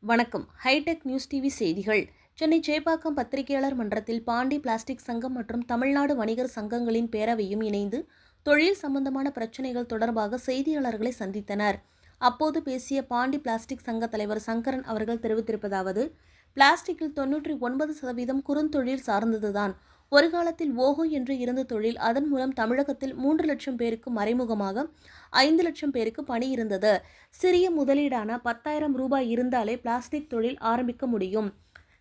வணக்கம். Hitech news TV செய்திகள். சென்னை சேப்பாக்கம் பத்திரிகையாளர் மன்றத்தில் பாண்டி பிளாஸ்டிக் சங்கம் மற்றும் தமிழ்நாடு வணிகர் சங்கங்களின் பேரவையும் இணைந்து தொழில் சம்பந்தமான பிரச்சினைகள் தொடர்பாக செய்தியாளர்களை சந்தித்தனர். அப்போது பேசிய பாண்டி பிளாஸ்டிக் சங்க தலைவர் சங்கரன் அவர்கள் தெரிவித்திருப்பதாவது பிளாஸ்டிக்கில் தொன்னூற்றி ஒன்பது சதவீதம் குறுந்தொழில் சார்ந்ததுதான். ஒரு காலத்தில் ஓஹோ என்று இருந்த தொழில் அதன் மூலம் தமிழகத்தில் மூன்று லட்சம் பேருக்கு மறைமுகமாக ஐந்து லட்சம் பேருக்கு பணி இருந்தது. சிறிய முதலீடான பத்தாயிரம் ரூபாய் இருந்தாலே பிளாஸ்டிக் தொழில் ஆரம்பிக்க முடியும்.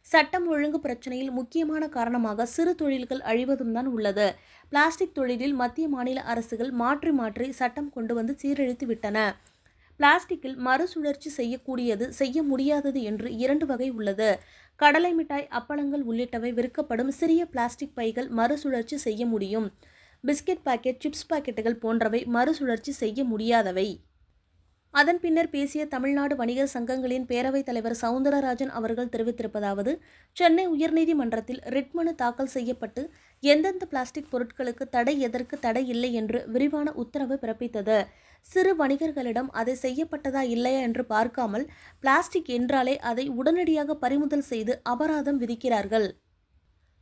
சட்டம் ஒழுங்கு பிரச்சனையில் முக்கியமான காரணமாக சிறு தொழில்கள் அழிவதும் தான் உள்ளது. பிளாஸ்டிக் தொழிலில் மத்திய மாநில அரசுகள் மாற்றி மாற்றி சட்டம் கொண்டு வந்து சீரழித்து விட்டன. பிளாஸ்டிக்கில் மறுசுழற்சி செய்யக்கூடியது செய்ய முடியாதது என்று இரண்டு வகை உள்ளது. கடலை மிட்டாய் அப்பளங்கள் உள்ளிட்டவை விற்கப்படும் சிறிய பிளாஸ்டிக் பைகள் மறுசுழற்சி செய்ய முடியும். பிஸ்கெட் பாக்கெட் சிப்ஸ் பாக்கெட்டுகள் போன்றவை மறுசுழற்சி செய்ய முடியாதவை. அதன் பின்னர் பேசிய தமிழ்நாடு வணிகர் சங்கங்களின் பேரவைத் தலைவர் சவுந்தரராஜன் அவர்கள் தெரிவித்திருப்பதாவது சென்னை உயர்நீதிமன்றத்தில் ரிட் மனு தாக்கல் செய்யப்பட்டு எந்தெந்த பிளாஸ்டிக் பொருட்களுக்கு தடை எதற்கு தடை இல்லை என்று விரிவான உத்தரவு பிறப்பித்தது. சிறு வணிகர்களிடம் அதை செய்யப்பட்டதா இல்லையா என்று பார்க்காமல் பிளாஸ்டிக் என்றாலே அதை உடனடியாக பறிமுதல் செய்து அபராதம் விதிக்கிறார்கள்.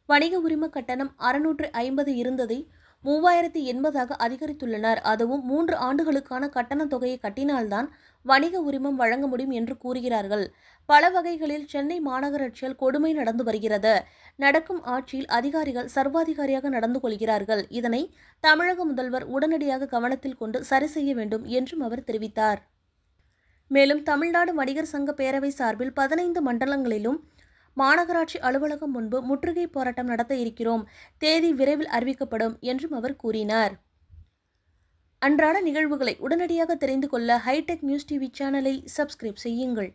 வணிக உரிம கட்டணம் அறுநூற்று ஐம்பது இருந்ததை மூவாயிரத்தி எண்பதாக அதிகரித்துள்ளனர். அதுவும் மூன்று ஆண்டுகளுக்கான கட்டணத் தொகையை கட்டினால்தான் வணிக உரிமம் வழங்க முடியும் என்று கூறுகிறார்கள். பல வகைகளில் சென்னை மாநகராட்சியால் கொடுமை நடந்து வருகிறது. நடக்கும் ஆட்சியில் அதிகாரிகள் சர்வாதிகாரியாக நடந்து கொள்கிறார்கள். இதனை தமிழக முதல்வர் உடனடியாக கவனத்தில் கொண்டு சரி செய்ய வேண்டும் என்றும் அவர் தெரிவித்தார். மேலும் தமிழ்நாடு வணிகர் சங்க பேரவை சார்பில் பதினைந்து மண்டலங்களிலும் மாநகராட்சி அலுவலகம் முன்பு முற்றுகை போராட்டம் நடத்த இருக்கிறோம். தேதி விரைவில் அறிவிக்கப்படும் என்றும் அவர் கூறினார். அன்றாட நிகழ்வுகளை உடனடியாக தெரிந்து கொள்ள ஹைடெக் நியூஸ் டிவி சேனலை சப்ஸ்கிரைப் செய்யுங்கள்.